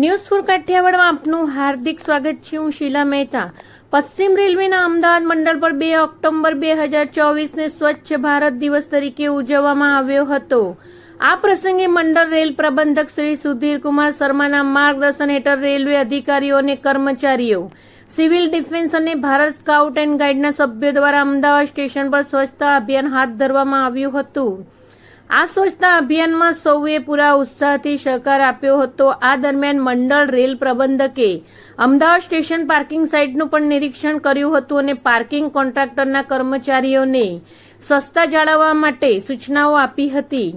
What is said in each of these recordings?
News for કાઠિયાવાડમાં આપનું હાર્દિક સ્વાગત છે. હું શીલા મહેતા. પશ્ચિમ રેલવેના અમદાવાદ મંડળ પર બે ઓક્ટોબર બે હજાર ચોવીસને સ્વચ્છ ભારત દિવસ તરીકે ઉજવવામાં આવ્યો હતો. આ પ્રસંગે મંડળ રેલ પ્રબંધક શ્રી સુધીર કુમાર શર્માના માર્ગદર્શન હેઠળ રેલવે અધિકારીઓ અને કર્મચારીઓ, સિવિલ ડિફેન્સ અને ભારત સ્કાઉટ એન્ડ ગાઈડના સભ્યો દ્વારા અમદાવાદ સ્ટેશન પર સ્વચ્છતા અભિયાન હાથ ધરવામાં આવ્યું હતું. આ સ્વચ્છતા અભિયાનમાં સૌએ પૂરા ઉત્સાહથી સહકાર આપ્યો હતો. આ દરમિયાન મંડળ રેલ પ્રબંધકે અમદાવાદ સ્ટેશન પાર્કિંગ સાઇટનું પણ નિરીક્ષણ કર્યું હતું અને પાર્કિંગ કોન્ટ્રાક્ટરના કર્મચારીઓને સ્વચ્છતા જાળવવા માટે સૂચનાઓ આપી હતી.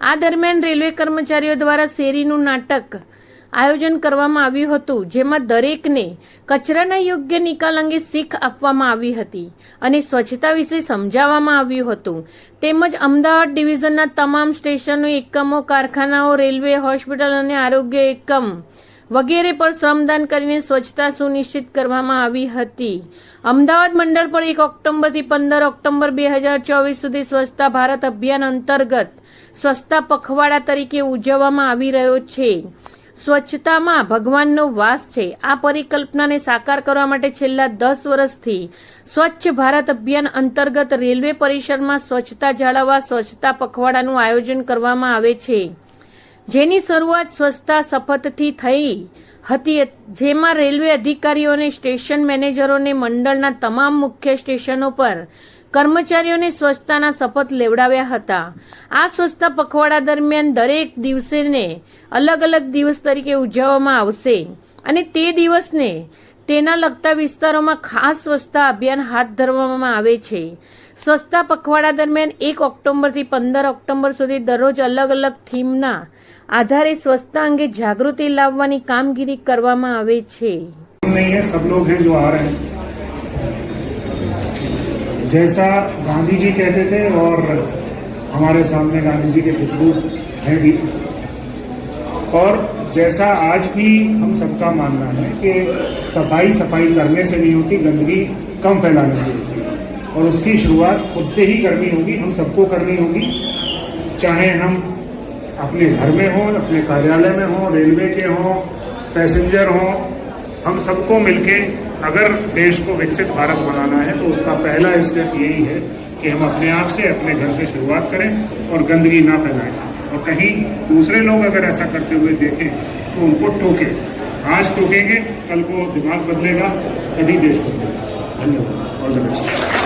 આ દરમિયાન રેલવે કર્મચારીઓ દ્વારા શેરીનું નાટક આયોજન કરવામાં આવ્યું હતું, જેમાં દરેકને કચરાના યોગ્ય નિકાલ અંગે શીખ આપવામાં આવી હતી અને સ્વચ્છતા વિશે સમજાવવામાં આવ્યું હતું. તેમજ અમદાવાદ ડિવિઝનના તમામ સ્ટેશનો, એકમો, કારખાનાઓ, રેલવે, હોસ્પિટલ અને આરોગ્ય એકમ વગેરે પર શ્રમદાન કરીને સ્વચ્છતા સુનિશ્ચિત કરવામાં આવી હતી. અમદાવાદ મંડળ પર એક ઓક્ટોબરથી પંદર ઓક્ટોબર બે હજાર ચોવીસ સુધી સ્વચ્છતા ભારત અભિયાન અંતર્ગત સ્વચ્છતા પખવાડા તરીકે ઉજવવામાં આવી રહ્યો છે. સ્વચ્છતામાં ભગવાનનો વાસ છે. આ પરિકલ્પનાને સાકાર કરવા માટે છેલ્લા દસ વર્ષથી સ્વચ્છ ભારત અભિયાન અંતર્ગત રેલવે પરિસરમાં સ્વચ્છતા જાળવવા, સ્વચ્છતા પખવાડાનું આયોજન કરવામાં આવે છે. જેની શરૂઆત સ્વચ્છતા શપથથી થઈ હતી. જેમાં રેલવે અધિકારીઓ અને સ્ટેશન મેનેજરોને મંડળના તમામ મુખ્ય સ્ટેશનો પર કર્મચારીઓને સ્વચ્છતાના શપથ લેવડાવ્યા હતા. આ સ્વચ્છતા પખવાડા દરમિયાન દરેક દિવસેને અલગ અલગ દિવસ તરીકે ઉજવવામાં આવશે અને તે દિવસને તેના લગતા વિસ્તારોમાં ખાસ સ્વચ્છતા અભિયાન હાથ ધરવામાં આવે છે. સ્વચ્છતા પખવાડા દરમિયાન એક ઓક્ટોબરથી પંદર ઓક્ટોબર સુધી દરરોજ અલગ અલગ થીમના આધારે સ્વચ્છતા અંગે જાગૃતિ લાવવાની કામગીરી કરવામાં આવે છે. સબ લોગ હૈ જો આ રહે. जैसा गांधी जी कहते थे और हमारे सामने गांधी जी के पुतलू हैं भी। और जैसा आज भी हम सबका मानना है कि सफ़ाई सफ़ाई करने से नहीं होती, गंदगी कम फैलाने से होती और उसकी शुरुआत खुद से ही करनी होगी, हम सबको करनी होगी, चाहे हम अपने घर में हों, अपने कार्यालय में हों, रेलवे के हों, पैसेंजर हों, हम सबको मिलके अगर देश को विकसित भारत बनाना है तो उसका पहला स्टेप यही है कि हम अपने आप से अपने घर से शुरुआत करें और गंदगी ना फैलाएँ। और कहीं दूसरे लोग अगर ऐसा करते हुए देखें तो उनको टोके। आज टोकेंगे, कल को दिमाग बदलेगा, तभी देश बदलेगा। धन्यवाद। All the best